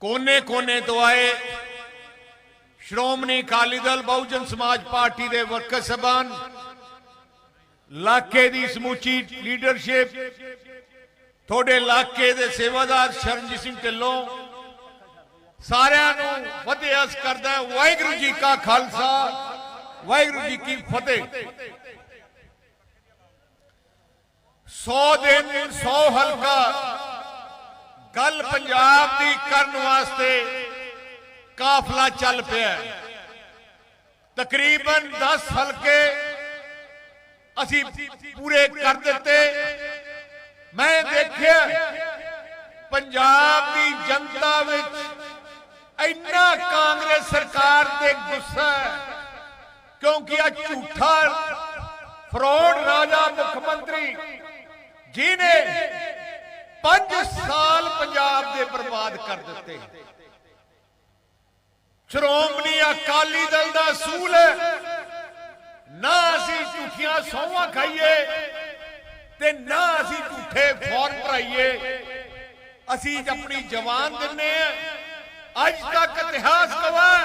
ਕੋਨੇ-ਕੋਨੇ ਤੋਂ ਆਏ ਸ਼੍ਰੋਮਣੀ ਅਕਾਲੀ ਦਲ, ਬਹੁਜਨ ਸਮਾਜ ਪਾਰਟੀ ਦੇ ਵਰਕਰ ਸਭਾਨ ਇਲਾਕੇ ਦੀ ਸਮੁੱਚੀ ਲੀਡਰਸ਼ਿਪ, ਤੁਹਾਡੇ ਇਲਾਕੇ ਦੇ ਸੇਵਾਦਾਰ ਸ਼ਰਨਜੀਤ ਸਿੰਘ ਢਿੱਲੋਂ, ਸਾਰਿਆਂ ਨੂੰ ਵਧਿਆ ਕਰਦਾ ਵਾਹਿਗੁਰੂ ਜੀ ਕਾ ਖਾਲਸਾ, ਵਾਹਿਗੁਰੂ ਜੀ ਕੀ ਫਤਿਹ। 100 ਦਿਨ 100 ਹਲਕਾ ਗੱਲ ਪੰਜਾਬ ਦੀ ਕਰਨ ਵਾਸਤੇ ਕਾਫਲਾ ਚੱਲ ਪਿਆ ਤਕਰੀਬਨ 10 ਹਲਕੇ ਅਸੀਂ ਪੂਰੇ ਕਰ ਦਿੱਤੇ। ਮੈਂ ਦੇਖਿਆ ਪੰਜਾਬ ਦੀ ਜਨਤਾ ਵਿੱਚ ਇੰਨਾ ਕਾਂਗਰਸ ਸਰਕਾਰ ਤੇ ਗੁੱਸਾ ਹੈ, ਕਿਉਂਕਿ ਆ ਝੂਠਾ ਫਰੋਡ ਰਾਜਾ ਮੁੱਖ ਮੰਤਰੀ ਜਿਹਨੇ 5 ਸਾਲ ਪੰਜਾਬ ਦੇ ਬਰਬਾਦ ਕਰ ਦਿੱਤੇ। ਸ਼੍ਰੋਮਣੀ ਅਕਾਲੀ ਦਲ ਦਾ ਸੂਲ ਹੈ। ਨਾ ਅਸੀਂ ਝੂਠੀਆਂ ਸੌਹਾਂ ਖਾਈਏ ਤੇ ਨਾ ਅਸੀਂ ਝੂਠੇ ਫੌਰਨ ਭਰਾਈਏ। ਅਸੀਂ ਆਪਣੀ ਜਵਾਨ ਦਿੰਨੇ ਆ ਅੱਜ ਤੱਕ ਇਤਿਹਾਸ ਗਵਾਹ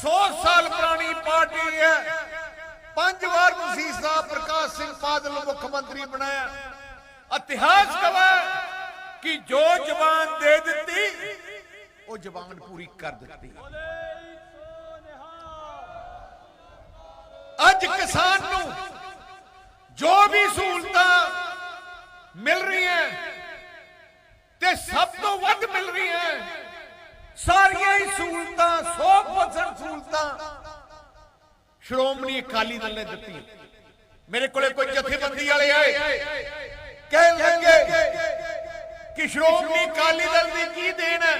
100 ਸਾਲ ਪੁਰਾਣੀ ਪਾਰਟੀ ਹੈ। ਪੰਜ ਵਾਰ ਤੁਸੀਂ ਸਾਹਿਬ ਪ੍ਰਕਾਸ਼ ਸਿੰਘ ਬਾਦਲ ਨੂੰ ਮੁੱਖ ਮੰਤਰੀ ਬਣਾਇਆ। ਇਤਿਹਾਸ ਗਵਾਹ ਕਿ ਜੋ ਜਬਾਨ ਦੇ ਦਿੱਤੀ, ਉਹ ਜਬਾਨ ਪੂਰੀ ਕਰ ਦਿੱਤੀ। ਅੱਜ ਕਿਸਾਨ ਨੂੰ ਜੋ ਵੀ ਸਹੂਲਤਾਂ ਮਿਲ ਰਹੀਆਂ ਤੇ ਸਭ ਤੋਂ ਵੱਧ ਮਿਲ ਰਹੀਆਂ, ਸਾਰੀਆਂ ਹੀ ਸਹੂਲਤਾਂ 100% ਸਹੂਲਤਾਂ ਸ਼੍ਰੋਮਣੀ ਅਕਾਲੀ ਦਲ ਨੇ ਦਿੱਤੀ ਮੇਰੇ ਕੋਲੇ ਕੋਈ ਜਥੇਬੰਦੀ ਵਾਲੇ ਆਏ। ਕਹਿਣ ਲੱਗੇ ਕਿ ਸ਼੍ਰੋਮਣੀ ਅਕਾਲੀ ਦਲ ਦੀ ਕੀ ਦੇਣ ਹੈ?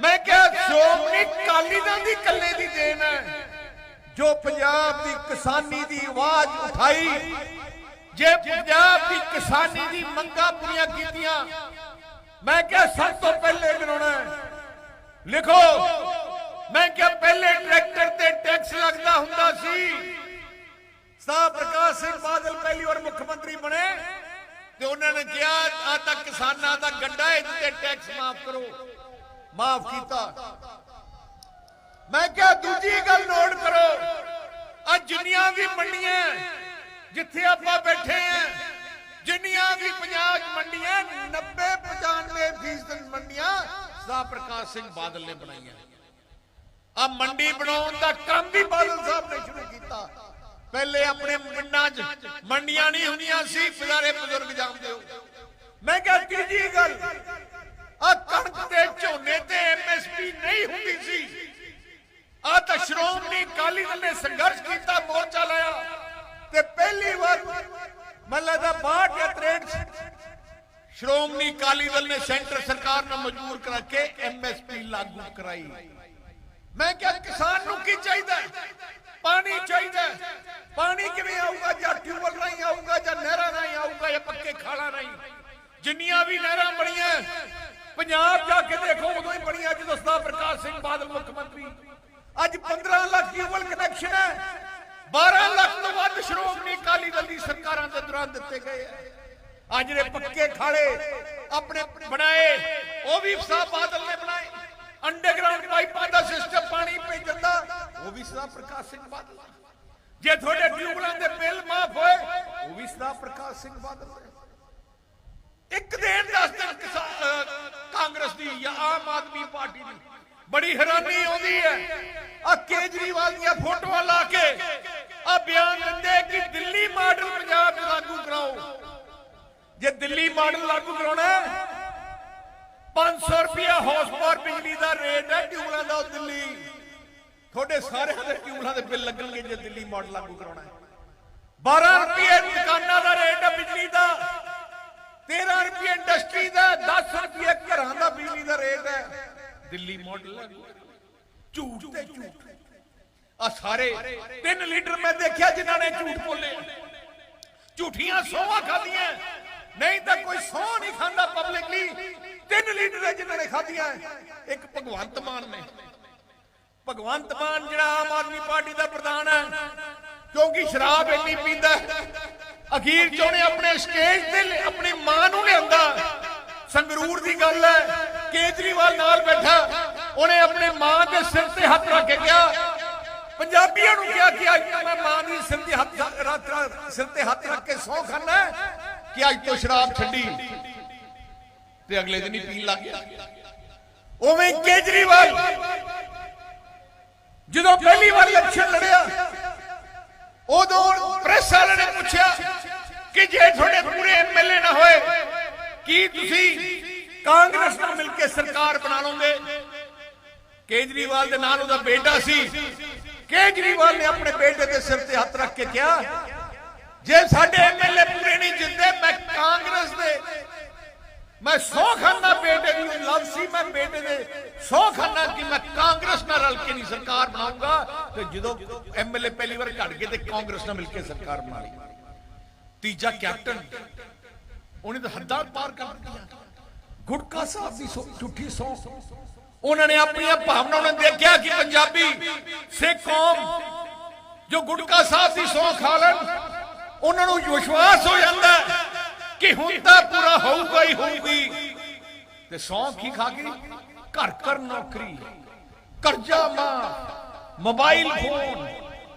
ਮੈਂ ਕਿਹਾ, ਸ਼੍ਰੋਮਣੀ ਅਕਾਲੀ ਦਲ ਦੀ ਇਕੱਲੇ ਦੀ ਦੇਣ ਹੈ। ਜੋ ਪੰਜਾਬ ਦੀ ਕਿਸਾਨੀ ਦੀ ਆਵਾਜ਼ ਉਠਾਈ, ਜੇ ਪੰਜਾਬ ਦੀ ਕਿਸਾਨੀ ਦੀ ਮੰਗਾਂ ਪੂਰੀਆਂ ਕੀਤੀਆਂ, ਮੈਂ ਕਿਹਾ, ਸਭ ਤੋਂ ਪਹਿਲੇ ਬਣਾਉਣਾ ਲਿਖੋ, ਮੈਂ ਕਿਹਾ, ਪਹਿਲੇ ਟਰੈਕਟਰ ਤੇ ਟੈਕਸ ਲੱਗਦਾ ਹੁੰਦਾ ਸੀ। ਸਾਹਿਬ ਪ੍ਰਕਾਸ਼ ਸਿੰਘ ਬਾਦਲ ਪਹਿਲੀ ਵਾਰ ਮੁੱਖ ਮੰਤਰੀ ਬਣੇ। ਤੇ ਉਹਨਾਂ ਨੇ ਕਿਹਾ, ਆ ਤਾਂ ਕਿਸਾਨਾਂ ਦਾ ਗੱਡਾ ਹੈ ਤੇ ਟੈਕਸ ਮਾਫ ਕਰੋ। ਮਾਫ ਕੀਤਾ। ਮੈਂ ਕਿਹਾ, ਦੂਜੀ ਗੱਲ ਨੋਟ ਕਰੋ, ਆ ਜਿੰਨੀਆਂ ਵੀ ਮੰਡੀਆਂ ਜਿੱਥੇ ਆਪਾਂ ਬੈਠੇ ਆ ਜਿੰਨੀਆਂ ਵੀ ਪੰਜਾਬ ਮੰਡੀਆਂ 90 95 ਫੀਸਦ ਮੰਡੀਆਂ ਸਾਹਿਬ ਪ੍ਰਕਾਸ਼ ਸਿੰਘ ਬਾਦਲ ਨੇ ਬਣਾਈਆਂ। ਆ ਮੰਡੀ ਬਣਾਉਣ ਦਾ ਕੰਮ ਵੀ ਬਾਦਲ ਸਾਹਿਬ ਨੇ ਸ਼ੁਰੂ ਕੀਤਾ। ਪਹਿਲੇ ਆਪਣੇ ਪਿੰਡਾਂ 'ਚ ਮੰਡੀਆਂ ਨਹੀਂ ਹੁੰਦੀਆਂ ਸੀ ਬਜ਼ਾਰੇ ਬਜ਼ੁਰਗ ਜਾਣਦੇ ਹੋ। ਮੈਂ ਕਿਹਾ, ਤੀਜੀ ਗੱਲ ਆ ਕਣਕ ਤੇ ਝੋਨੇ ਤੇ ਐਮਐਸਪੀ ਨਹੀਂ ਹੁੰਦੀ ਸੀ। ਆ ਤਾਂ ਸ਼੍ਰੋਮਣੀ ਅਕਾਲੀ ਦਲ ਨੇ ਸੰਘਰਸ਼ ਕੀਤਾ, ਮੋਰਚਾ ਲਾਇਆ। ਤੇ ਪਹਿਲੀ ਵਾਰ ਮੱਲਾ ਦਾ 62 ਜਾਂ 63 ਸ਼੍ਰੋਮਣੀ ਅਕਾਲੀ ਦਲ ਨੇ ਸੈਂਟਰ ਸਰਕਾਰ ਨਾਲ ਮਜਬੂਰ ਕਰਾ ਕੇ ਐਮਐਸਪੀ ਲਾਗੂ ਕਰਾਈ। ਮੈਂ ਕਿਹਾ ਕਿਸਾਨ ਨੂੰ ਕੀ ਚਾਹੀਦਾ ਪਾਣੀ ਚਾਹੀਦਾ ਪਾਣੀ ਕਿਵੇਂ ਆਊਗਾ? ਜਾਂ ਟਿਊਬਲ ਰਾਹੀਂ ਆਊਗਾ ਜਾਂ ਨਹਿਰਾਂ ਰਾਹੀਂ ਆਊਗਾ ਜਾਂ ਪੱਕੇ ਖਾਲਾਂ ਰਾਹੀਂ? ਜਿੰਨੀਆਂ ਵੀ ਨਹਿਰਾਂ ਬਣੀਆਂ ਪੰਜਾਬ ਜਾ ਕੇ ਦੇਖੋ, ਉਦੋਂ ਹੀ ਬਣੀਆਂ ਜਦੋਂ ਸਰਦਾਰ ਪ੍ਰਕਾਸ਼ ਸਿੰਘ ਬਾਦਲ ਮੁੱਖ ਮੰਤਰੀ। ਅੱਜ 15 ਲੱਖ ਟਿਊਬਲ ਕਨੈਕਸ਼ਨ ਹੈ। 12 ਲੱਖ ਤੋਂ ਵੱਧ ਸ਼੍ਰੋਮਣੀ ਅਕਾਲੀ ਦਲ ਦੀ ਸਰਕਾਰਾਂ ਦੇ ਦੌਰਾਨ ਦਿੱਤੇ ਗਏ ਆ ਅੱਜ ਦੇ ਪੱਕੇ ਖਾਲੇ ਆਪਣੇ ਬਣਾਏ, ਉਹ ਵੀ ਸਾਹਿਬ ਬਾਦਲ ਨੇ ਬਣਾਏ ਅੰਡਰਗਰਾਉਂਡ ਪਾਈਪਾਂ ਦਾ ਸਿਸਟਮ ਪਾਣੀ ਭੇਜਣ ਦਾ ਉਹ ਵੀ ਸਰਦਾਰ ਪ੍ਰਕਾਸ਼ ਸਿੰਘ ਬਾਦਲ ਜੇ ਤੁਹਾਡੇ ਟਿਊਬਲਾਂ ਦੇ ਬਿੱਲ ਮਾਫ ਹੋਏ, ਉਹ ਵੀ ਸਰਦਾਰ ਪ੍ਰਕਾਸ਼ ਸਿੰਘ ਬਾਦਲ ਇੱਕ ਦਿਨ ਦਸ ਦਿਨ ਕਾਂਗਰਸ ਦੀ ਜਾਂ ਆਮ ਆਦਮੀ ਪਾਰਟੀ ਦੀ ਬੜੀ ਹੈਰਾਨੀ ਆਉਂਦੀ ਹੈ। ਆ ਕੇਜਰੀਵਾਲ ਦੀਆਂ ਫੋਟੋਆਂ ਲਾ ਕੇ ਆ ਬਿਆਨ ਦਿੰਦੇ ਕਿ ਦਿੱਲੀ ਮਾਡਲ ਪੰਜਾਬ ਲਾਗੂ ਕਰਾਓ। ਜੇ ਦਿੱਲੀ ਮਾਡਲ ਲਾਗੂ ਕਰਾਉਣਾ ਰੁਪਿਆ ਹਾਊਸ ਪਾਵਰ ਬਿਜਲੀ ਦਾ ਰੇਟ ਹੈ ਟਿਊਬਲਾਂ ਦਾ ਦਿੱਲੀ। ਤੁਹਾਡੇ ਸਾਰਿਆਂ ਦੇ ਟਿਊਬਲਾਂ ਦੇ ਬਿੱਲ ਲੱਗਣਗੇ ਜੇ ਦਿੱਲੀ ਮਾਡਲ ਲਾਗੂ ਕਰਾਉਣਾ ਹੈ। 12 ਰੁਪਏ ਦੁਕਾਨਾਂ ਦਾ ਰੇਟ ਹੈ ਬਿਜਲੀ ਦਾ। 13 ਰੁਪਏ ਇੰਡਸਟਰੀ ਦਾ 10 ਰੁਪਏ ਘਰਾਂ ਦਾ ਬਿਜਲੀ ਦਾ ਰੇਟ ਹੈ। ਦਿੱਲੀ ਮਾਡਲ ਝੂਠ ਤੇ ਝੂਠ। ਆ ਸਾਰੇ ਤਿੰਨ ਲੀਡਰ ਮੈਂ ਦੇਖਿਆ ਜਿਨ੍ਹਾਂ ਨੇ ਝੂਠ ਬੋਲੇ। ਝੂਠੀਆਂ ਸੋਹਾਂ ਖਾਧੀਆਂ। ਨਹੀਂ ਤਾਂ ਕੋਈ ਸੋਹ ਨਹੀਂ ਖਾਂਦਾ ਪਬਲਿਕਲੀ ਤਿੰਨ ਲੀਡਰ ਹੈ ਜਿਨ੍ਹਾਂ ਨੇ ਖਾਧੀਆਂ ਇੱਕ ਭਗਵੰਤ ਮਾਨ ਨੇ। ਭਗਵੰਤ ਮਾਨ ਜਿਹੜਾ ਆਮ ਆਦਮੀ ਪਾਰਟੀ ਦਾ ਪ੍ਰਧਾਨ ਹੈ, ਕਿਉਂਕਿ ਸ਼ਰਾਬ ਇੰਨੀ ਪੀਂਦਾ ਅਖੀਰ ਚ ਉਹਨੇ ਆਪਣੇ ਸਟੇਜ ਤੇ ਆਪਣੀ ਮਾਂ ਨੂੰ ਲਿਆਂਦਾ। ਸੰਗਰੂਰ ਦੀ ਗੱਲ ਹੈ, ਕੇਜਰੀਵਾਲ ਨਾਲ ਬੈਠਾ। ਉਹਨੇ ਆਪਣੇ ਮਾਂ ਦੇ ਸਿਰ ਤੇ ਹੱਥ ਰੱਖ ਕੇ ਕਿਹਾ। ਪੰਜਾਬੀਆਂ ਨੂੰ ਕਿਹਾ ਕਿ ਅੱਜ ਤੋਂ ਮੈਂ ਮਾਂ ਦੀ ਸਿਰ ਤੇ ਹੱਥ ਸਿਰ ਤੇ ਹੱਥ ਰੱਖ ਕੇ ਸੌਂ ਖਾਨਾ ਕਿ ਅੱਜ ਤੋਂ ਸ਼ਰਾਬ ਛੱਡੀ। ਤੇ ਅਗਲੇ ਦਿਨ ਹੀ ਪੀਣ ਲੱਗ ਗਿਆ। ਉਵੇਂ ਕੇਜਰੀਵਾਲ ਜਦੋਂ ਪਹਿਲੀ ਵਾਰ ਇਲੈਕਸ਼ਨ ਲੜਿਆ, ਉਦੋਂ ਪ੍ਰੈਸ ਵਾਲੇ ਨੇ ਪੁੱਛਿਆ ਕਿ ਜੇ ਤੁਹਾਡੇ ਪੂਰੇ ਐਮਐਲਏ ਨਾ ਹੋਏ, ਕੀ ਤੁਸੀਂ ਕਾਂਗਰਸ ਨਾਲ ਮਿਲ ਕੇ ਸਰਕਾਰ ਬਣਾ ਲਓਗੇ? ਕੇਜਰੀਵਾਲ ਦੇ ਨਾਲ ਉਹਦਾ ਬੇਟਾ ਸੀ। ਕੇਜਰੀਵਾਲ ਨੇ ਆਪਣੇ ਬੇਟੇ ਦੇ ਸਿਰ ਤੇ ਹੱਥ ਰੱਖ ਕੇ ਕਿਹਾ, ਜੇ ਸਾਡੇ ਐਮਐਲਏ ਪੂਰੇ ਨਹੀਂ ਜਿੰਦੇ ਮੈਂ ਕਾਂਗਰਸ ਦੇ ਮੈਂ ਸੌ ਖਾਨਾ ਬੇਟੇ ਦੀ ਲਵ ਸੀ, ਮੈਂ ਬੇਟੇ ਦੇ ਸੌ ਖਾਨਾ ਕਿ ਮੈਂ ਕਾਂਗਰਸ ਨਾਲ ਰਲ ਕੇ ਨਹੀਂ ਸਰਕਾਰ ਬਣਾਉਂਗਾ। ਤੇ ਜਦੋਂ ਐਮਐਲਏ ਪਹਿਲੀ ਵਾਰ ਘੜ ਗਏ ਤੇ ਕਾਂਗਰਸ ਨਾਲ ਮਿਲ ਕੇ ਸਰਕਾਰ ਬਣਾ ਲਈ। ਤੀਜਾ ਕੈਪਟਨ, ਉਹਨੇ ਤਾਂ ਹੱਦਾਂ ਪਾਰ ਕਰ ਦਿੱਤੀਆਂ ਗੁਟਕਾ ਸਾਹਿਬ ਦੀ ਸੌ- ਝੂਠੀ ਸੌ। ਉਹਨਾਂ ਨੇ ਆਪਣੀਆਂ ਭਾਵਨਾਵਾਂ ਨੂੰ ਦੇਖਿਆ ਕਿ ਪੰਜਾਬੀ ਸਿੱਖ ਕੌਮ ਜੋ ਗੁਟਕਾ ਸਾਹਿਬ ਦੀ ਸੌ ਖਾ ਲੈਣ, ਉਹਨਾਂ ਨੂੰ ਵਿਸ਼ਵਾਸ ਹੋ ਜਾਂਦਾ ਹੈ। ਕਿ ਹੁਣ ਤਾਂ ਪੂਰਾ ਹੋਊਗਾ ਹੀ ਹੋਊਗੀ। ਤੇ ਸੌ ਕੀ ਖਾ ਕੇ ਘਰ ਘਰ ਨੌਕਰੀ। ਕਰਜ਼ਾ ਮਾਫ। Mobile phone.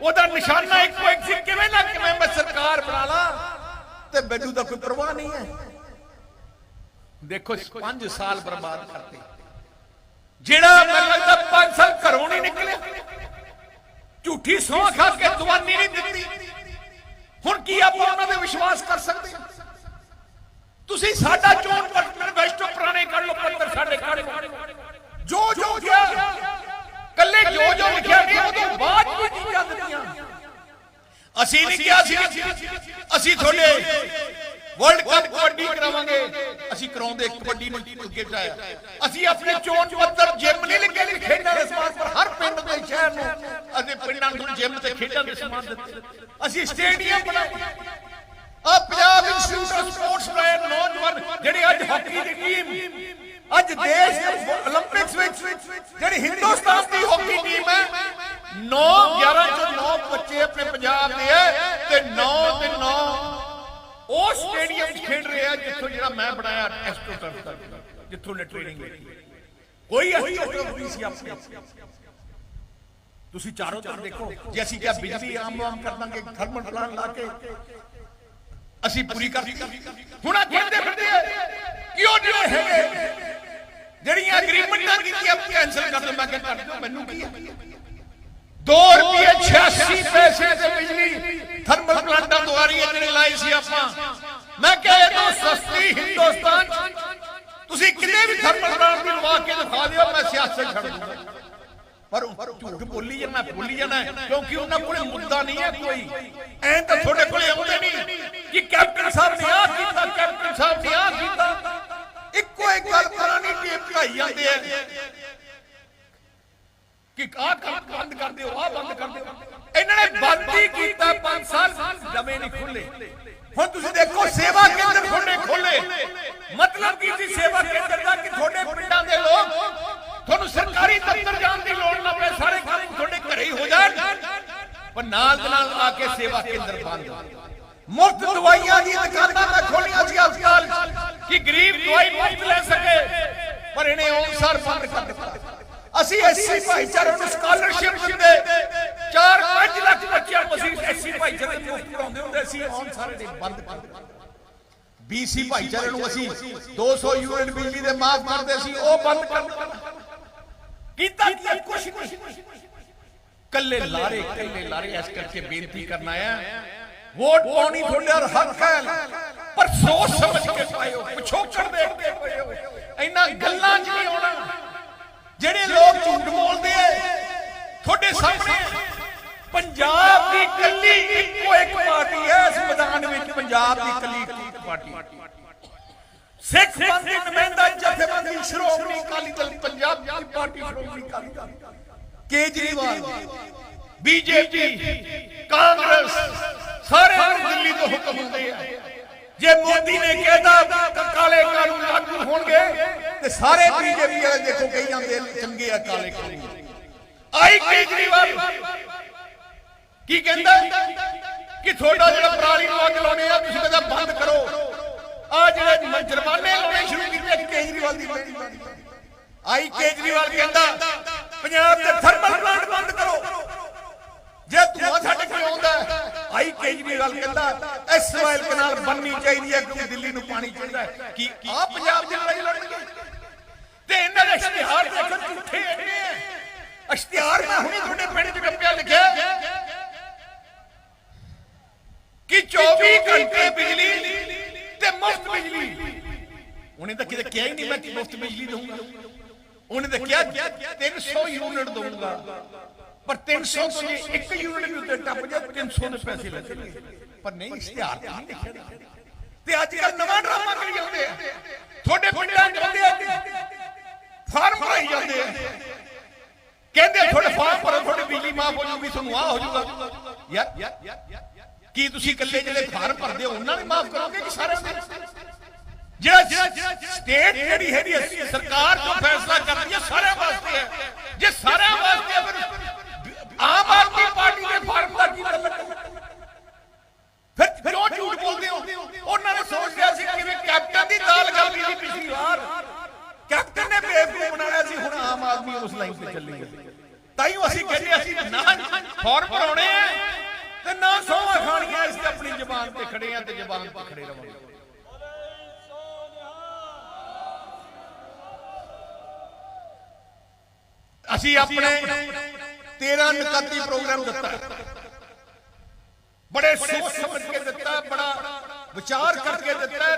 ਉਹਦਾ ਨਿਸ਼ਾਨਾ ਇੱਕੋ ਇੱਕ ਸੀ, ਕਿਵੇਂ ਨਾ ਕਿਵੇਂ ਮੈਂ ਸਰਕਾਰ ਬਣਾ ਲਾਂ। ਤੇ ਮੈਨੂੰ ਤਾਂ ਕੋਈ ਪਰਵਾਹ ਨਹੀਂ ਹੈ। ਦੇਖੋ 5 ਸਾਲ ਬਰਬਾਦ ਕਰਤੇ। ਜਿਹੜਾ ਮੈਨੂੰ ਲੱਗਦਾ 5 ਸਾਲ ਘਰੋਂ ਨਹੀਂ ਨਿਕਲਿਆ। ਝੂਠੀ ਸੌਂ ਖਾ ਕੇ ਦਵਾਨੀ ਨਹੀਂ ਦਿੱਤੀ। ਹੁਣ ਕੀ ਆਪਾਂ ਉਹਨਾਂ ਤੇ ਵਿਸ਼ਵਾਸ ਕਰ ਸਕਦੇ? ਹਾਂ ਤੁਸੀਂ ਸਾਡਾ ਚੋਣ ਪੱਤਰ ਵੈਸਟੋ ਪੁਰਾਣੇ ਕੱਢ ਲਓ, ਪੱਤਰ ਸਾਡੇ ਕੱਢ ਲਓ। ਜੋ ਜੋ ਗਿਆ ਕੱਲੇ ਜੋ ਜੋ ਲਿਖਿਆ ਗਿਆ ਉਦੋਂ ਬਾਅਦ ਵੀ ਚੀਜ਼ਾਂ ਦਿੱਤੀਆਂ ਅਸੀਂ ਨਹੀਂ ਕਿਹਾ ਸੀ, ਅਸੀਂ ਤੁਹਾਡੇ ਵਰਲਡ ਕੱਪ ਕਬੱਡੀ ਕਰਾਵਾਂਗੇ। ਅਸੀਂ ਕਰਾਉਂਦੇ ਕਬੱਡੀ ਨੂੰ ਅੱਗੇ ਚਾਇਆ ਅਸੀਂ ਆਪਣੇ ਚੋਣ ਪੱਤਰ ਜਿਮ ਨਹੀਂ ਲਿਖੇ ਨੇ ਖੇਡਾਂ ਦੇ ਸਮਾਨ ਪਰ ਹਰ ਪਿੰਡ ਦੇ ਸ਼ਹਿਰ ਨੂੰ ਅਤੇ ਪਿੰਡਾਂ ਨੂੰ ਜਿਮ ਤੇ ਖੇਡਾਂ ਦੇ ਸਮਾਨ ਦਿੱਤੇ। ਅਸੀਂ ਸਟੇਡੀਅਮ ਬਣਾਏ। ਆ ਪੰਜਾਬ ਦੇ ਸ਼ੂਟਰ ਸਪੋਰਟਸਮੈਨ ਨੌਜਵਾਨ ਜਿਹੜੀ ਅੱਜ ਹਾਕੀ ਦੀ ਟੀਮ ਅੱਜ ਦੇਸ਼ 올림픽ਸ ਵਿੱਚ ਜਿਹੜੀ ਹਿੰਦੁਸਤਾਨ ਦੀ ਹਾਕੀ ਟੀਮ ਹੈ 9 11 ਚੋਂ 9 ਬੱਚੇ ਆਪਣੇ ਪੰਜਾਬ ਦੇ ਹੈ ਤੇ 9 ਤੇ 9 ਉਹ ਸਟੇਡੀਅਮ ਖੇਡ ਰਿਹਾ ਜਿੱਥੋਂ ਜਿਹੜਾ ਮੈਂ ਬਣਾਇਆ ਐਸਟ੍ਰੋਟਰਫ ਦਾ ਜਿੱਥੋਂ ਨੇ ਟ੍ਰੇਨਿੰਗ ਲਈ। ਕੋਈ ਐਸਟ੍ਰੋਟਰਫ ਨਹੀਂ ਸੀ ਆਪਣੇ। ਤੁਸੀਂ ਚਾਰੋਂ ਤਰਫ ਦੇਖੋ, ਜੇ ਅਸੀਂ ਕਿਹਾ ਬਿਜਲੀ ਆਮ ਆਮ ਕਰ ਦਾਂਗੇ ਥਰਮਲ ਪਲਾਂਟ ਲਾ ਕੇ ਅਸੀਂ ਪੂਰੀ ਕਰ ਹੁਣ ਆ ਕਹਿੰਦੇ ਫਿਰਦੇ ਆ। ਕਿ ਉਹ ਜਿਹੜੇ ਹੈਗੇ ਜਿਹੜੀਆਂ ਐਗਰੀਮੈਂਟਾਂ ਕੀਤੀਆਂ ਕੈਨਸਲ ਕਰ ਦਿਓ। ਮੈਂ ਕਿਹਾ ਕਰ ਮੈਨੂੰ ਕੀ ਹੈ 2 ਰੁਪਏ 86 ਪੈਸੇ ਤੇ ਬਿਜਲੀ। ਥਰਮਲ ਪਲਾਂਟਾਂ ਦੁਆਰੀ ਜਿਹੜੇ ਲਾਏ ਸੀ ਆਪਾਂ। ਮੈਂ ਕਿਹਾ ਇਹ ਤਾਂ ਸਸਤੀ ਹਿੰਦੁਸਤਾਨ ਤੁਸੀਂ ਕਿਤੇ ਵੀ ਥਰਮਲ ਪਲਾਂਟ ਦੀ ਲਵਾ ਕੇ ਦਿਖਾ ਦਿਓ ਮੈਂ ਸਿਆਸਤ ਛੱਡ ਦੂੰਗਾ। ਪਰ ਝੂਠ ਬੋਲੀ ਜਾਣਾ ਬੋਲੀ ਜਾਣਾ ਕਿਉਂਕਿ ਉਹਨਾਂ ਕੋਲੇ ਮੁੱਦਾ ਨਹੀਂ ਹੈ ਕੋਈ। ਐਂ ਤਾਂ ਤੁਹਾਡੇ ਕੋਲੇ ਆਉਂਦੇ ਨਹੀਂ। ਕਿ ਕੈਪਟਨ ਸਾਹਿਬ ਨੇ ਆਹ ਕੀਤਾ, ਕੈਪਟਨ ਸਾਹਿਬ ਨੇ ਆਹ ਕੀਤਾ। ਇੱਕੋ ਇੱਕ ਗੱਲ ਪੁਰਾਣੀ ਟੇਪ ਢਾਈ ਜਾਂਦੇ ਆ। ਕਿ ਆਹ ਬੰਦ ਕਰ ਦਿਓ, ਆਹ ਬੰਦ ਕਰ ਦਿਓ। ਇਹਨਾਂ ਨੇ ਬੰਦ ਹੀ ਕੀਤਾ 5 ਸਾਲ, ਜਮੇ ਨਹੀਂ ਖੁੱਲੇ। ਹੁਣ ਤੁਸੀਂ ਦੇਖੋ, ਸੇਵਾ ਕੇਂਦਰ ਤੁਹਾਡੇ ਖੋਲੇ। ਮਤਲਬ ਕੀ ਸੀ, ਸੇਵਾ ਕੇਂਦਰ ਦਾ ਕਿ ਤੁਹਾਡੇ ਪਿੰਡਾਂ ਦੇ ਲੋਕ ਤੁਹਾਨੂੰ ਸਰਕਾਰੀ ਦਫ਼ਤਰ ਜਾਣ ਦੀ ਲੋੜ ਨਾ ਪਏ ਸਾਰੇ ਕੰਮ ਤੁਹਾਡੇ ਘਰੇ ਹੀ ਹੋ ਜਾਣ। ਪਰ ਨਾਲ ਦੇ ਨਾਲ ਆ ਕੇ ਸੇਵਾ ਕੇਂਦਰ ਬੰਦ ਮੁਫਤ ਦਵਾਈਆਂ ਦੀ ਦੁਕਾਨਾਂ ਮੈਂ ਖੋਲੀਆਂ ਸੀ ਹਸਪਤਾਲ ਕਿ ਗਰੀਬ ਦਵਾਈ ਮੁਫਤ ਲੈ ਸਕੇ। ਪਰ ਇਹਨੇ ਅਨੁਸਾਰ ਬੰਦ ਕਰ ਦਿੱਤਾ। ਅਸੀਂ ਐਸਸੀ ਭਾਈਚਾਰੇ ਨੂੰ ਸਕਾਲਰਸ਼ਿਪ ਦਿੰਦੇ। 4-5 ਲੱਖ ਬੱਚਿਆਂ ਨੂੰ ਅਸੀਂ ਐਸਸੀ ਭਾਈਚਾਰੇ ਨੂੰ ਮੁਫਤ ਪੜਾਉਂਦੇ ਹੁੰਦੇ ਸੀ। ਹੁਣ ਸਾਰੇ ਨੇ ਬੰਦ ਕਰ ਦਿੱਤਾ। ਬੀਸੀ ਭਾਈਚਾਰੇ ਨੂੰ ਅਸੀਂ 200 ਯੂਨਿਟ ਬਿਜਲੀ ਦੇ ਮਾਫ ਕਰਦੇ ਸੀ ਉਹ ਬੰਦ ਕਰ ਦਿੱਤਾ। ਕੀਤਾ ਕੀ ਕੁਛ ਨਹੀਂ। ਕੱਲੇ ਲਾਰੇ ਕੱਲੇ ਲਾਰੇ ਇਸ ਕਰਕੇ ਬੇਨਤੀ ਕਰਨ ਆਇਆ। ਵੋਟ ਪਾਉਣੀ ਤੁਹਾਡੇ ਹਰ ਹੱਕ ਹੈ। ਪਰ ਸੋਚ ਸਮਝ ਕੇ ਪਾਇਓ ਪਿਛੋਕੜ ਦੇਖ ਕੇ ਪਾਇਓ। ਇਹਨਾਂ ਗੱਲਾਂ 'ਚ ਨਹੀਂ ਆਉਣਾ। ਜਿਹੜੇ ਲੋਕ ਝੂਠ ਬੋਲਦੇ ਆ ਤੁਹਾਡੇ ਸਾਹਮਣੇ ਪੰਜਾਬ ਦੀ ਕੱਲੀ ਇੱਕੋ ਇੱਕ ਪਾਰਟੀ ਹੈ ਇਸ ਮੈਦਾਨ ਵਿੱਚ ਪੰਜਾਬ ਦੀ ਕੱਲੀ ਇੱਕ ਪਾਰਟੀ। ਸਿੱਖ ਪੰਥ ਦੀ ਨੁਮਾਇੰਦਾ ਜਥੇਬੰਦੀ ਸ਼੍ਰੋਮਣੀ ਅਕਾਲੀ ਦਲ ਪੰਜਾਬ ਦੀ ਪਾਰਟੀ ਸ਼੍ਰੋਮਣੀ ਅਕਾਲੀ ਦਲ। ਕੇਜਰੀਵਾਲ। ਬੀਜੇਪੀ, ਕਾਂਗਰਸ, ਸਾਰੇ ਨੂੰ ਦਿੱਲੀ ਤੋਂ ਹੁਕਮ ਹੁੰਦੇ ਆ। ਜੇ ਮੋਦੀ ਨੇ ਕਹਿਦਾ ਕਾਲੇ ਕਾਨੂੰਨ ਲਾਗੂ ਹੋਣਗੇ ਤੇ ਸਾਰੇ ਬੀਜੇਪੀ ਵਾਲੇ ਦੇਖੋ ਕਹੀ ਜਾਂਦੇ ਚੰਗੇ ਆ ਕਾਲੇ ਕਾਨੂੰਨ। ਆਈ ਕੇਜਰੀਵਾਲ ਕੀ ਕਹਿੰਦਾ? ਕਿ ਤੁਹਾਡਾ ਜਿਹੜਾ ਪਰਾਲੀ ਨੂੰ ਅੱਗ ਲਾਉਣੇ ਆ, ਤੁਸੀਂ ਕਹਿੰਦਾ ਬੰਦ ਕਰੋ। ਆ ਜਿਹੜੇ ਮ- ਜੁਰਮਾਨੇ ਲਾਉਣੇ ਸ਼ੁਰੂ ਕੀਤੇ ਕੇਜਰੀਵਾਲ ਦੀ ਆਈ ਕੇਜਰੀਵਾਲ ਕਹਿੰਦਾ, ਪੰਜਾਬ ਦੇ ਥਰਮਲ ਪਲਾਂਟ ਬੰਦ ਕਰੋ। ਜੇ ਧੂਆਂ ਸਾਡੇ ਕੋਲ ਆਉਂਦਾ ਆਈ ਕੇਜਰੀਵਾਲ ਕਹਿੰਦਾ ਇਸ ਸਵਾਇਲ ਕਨਾਲ ਬੰਨੀ ਚਾਹੀਦੀ ਹੈ ਕਿਉਂਕਿ ਦਿੱਲੀ ਨੂੰ ਪਾਣੀ ਚਾਹੀਦਾ ਹੈ। ਕੀ ਆ ਪੰਜਾਬ ਦੀ ਲੜਾਈ ਲੜਨਗੇ। ਤੇ ਇਹਨਾਂ ਦੇ ਇਸ਼ਤਿਹਾਰ ਦੇਖੋ ਝੂਠੇ ਇੰਨੇ ਇਸ਼ਤਿਹਾਰ ਮੈਂ ਹੁਣੇ ਤੁਹਾਡੇ ਪਿੰਡ 'ਚ ਕੱਪਿਆ ਲਿਖਿਆ। ਕਿ 24 ਘੰਟੇ ਬਿਜਲੀ ਤੇ ਮੁਫਤ ਬਿਜਲੀ। ਉਹਨੇ ਤਾਂ ਕਿਤੇ ਕਿਹਾ ਹੀ ਨਹੀਂ ਮੈਂ ਕਿ ਮੁਫਤ ਬਿਜਲੀ ਦਊਂਗਾ। ਉਹਨੇ ਤਾਂ ਕਿਹਾ 300 ਯੂਨਿਟ ਦਊਂਗਾ। ਪਰ 300 ਤੋਂ ਜੇ ਇੱਕ ਯੂਨਿਟ ਵੀ ਉੱਤੇ ਟੱਪ ਜਾ 300 ਦੇ ਪੈਸੇ ਲੱਗਣਗੇ ਪਰ ਨਹੀਂ ਇਸ਼ਤਿਹਾਰ ਤੇ ਨਹੀਂ ਲਿਖਿਆ ਤੇ ਅੱਜ ਕੱਲ ਨਵਾਂ ਡਰਾਮਾ ਕਰੀ ਜਾਂਦੇ ਆ। ਤੁਹਾਡੇ ਪਿੰਡਾਂ 'ਚ ਜਾਂਦੇ ਆ ਫਾਰਮ ਭਰਾਈ ਜਾਂਦੇ ਆ। ਕਹਿੰਦੇ ਤੁਹਾਡੇ ਫਾਰਮ ਭਰੋ ਤੁਹਾਡੀ ਬਿਜਲੀ ਮਾਫ ਹੋ ਜੂਗੀ ਤੁਹਾਨੂੰ ਆ ਹੋ ਜੂਗਾ ਯਾਰ ਕੀ ਤੁਸੀਂ ਇਕੱਲੇ ਜਿਹੜੇ ਫਾਰਮ ਭਰਦੇ ਹੋ ਉਹਨਾਂ ਨੇ ਮਾਫ ਕਰੋਗੇ ਕਿ ਸਾਰਿਆਂ ਨੂੰ? ਜਿਹੜਾ ਸਟੇਟ ਜਿਹੜੀ ਹੈਗੀ ਸਰਕਾਰ ਜੋ ਫੈਸਲਾ ਕਰਦੀ ਹੈ ਸਾਰਿਆਂ ਵਾਸਤੇ ਹੈ ਜੇ ਸਾਰਿਆਂ ਵਾਸਤੇ ਹੈ, ਆਮ ਆਦਮੀ ਪਾਰਟੀ ਦੇ ਫਾਰਮ ਦਾ ਕੀ ਮਤਲਬ ਫਿਰ ਕਿਉਂ ਝੂਠ ਬੋਲਦੇ ਹੋ? ਉਹਨਾਂ ਨੇ ਸੋਚ ਲਿਆ ਸੀ ਕਿਵੇਂ ਕੈਪਟਨ ਦੀ ਦਾਲ ਗੱਲ ਕੀਤੀ ਪਿਛਲੀ ਵਾਰ। ਕੈਪਟਨ ਨੇ ਬੇਵਕੂਫ ਬਣਾਇਆ ਸੀ, ਹੁਣ ਆਮ ਆਦਮੀ ਉਸ ਲਾਈਨ ਤੇ ਚੱਲੀ ਹੈ ਤਾਈਓ ਅਸੀਂ ਕਹਿੰਦੇ ਅਸੀਂ ਨਾ ਫਾਰਮ ਭਰਾਉਣੇ ਆ ਤੇ ਨਾ ਸੋਹਾਂ ਖਾਣੀਆਂ, ਇਸ ਤੇ ਆਪਣੀ ਜਬਾਨ ਤੇ ਖੜੇ ਆ ਤੇ ਜਬਾਨ ਤੇ ਖੜੇ ਰਵਾਂਗੇ। ਅਸੀਂ ਆਪਣੇ 13 ਨਕਾਤੀ ਪ੍ਰੋਗਰਾਮ ਦਿੱਤਾ। ਬੜੇ ਸੋਚ ਸਮਝ ਕੇ ਦਿੱਤਾ, ਬੜਾ ਵਿਚਾਰ ਕਰਕੇ ਦਿੱਤਾ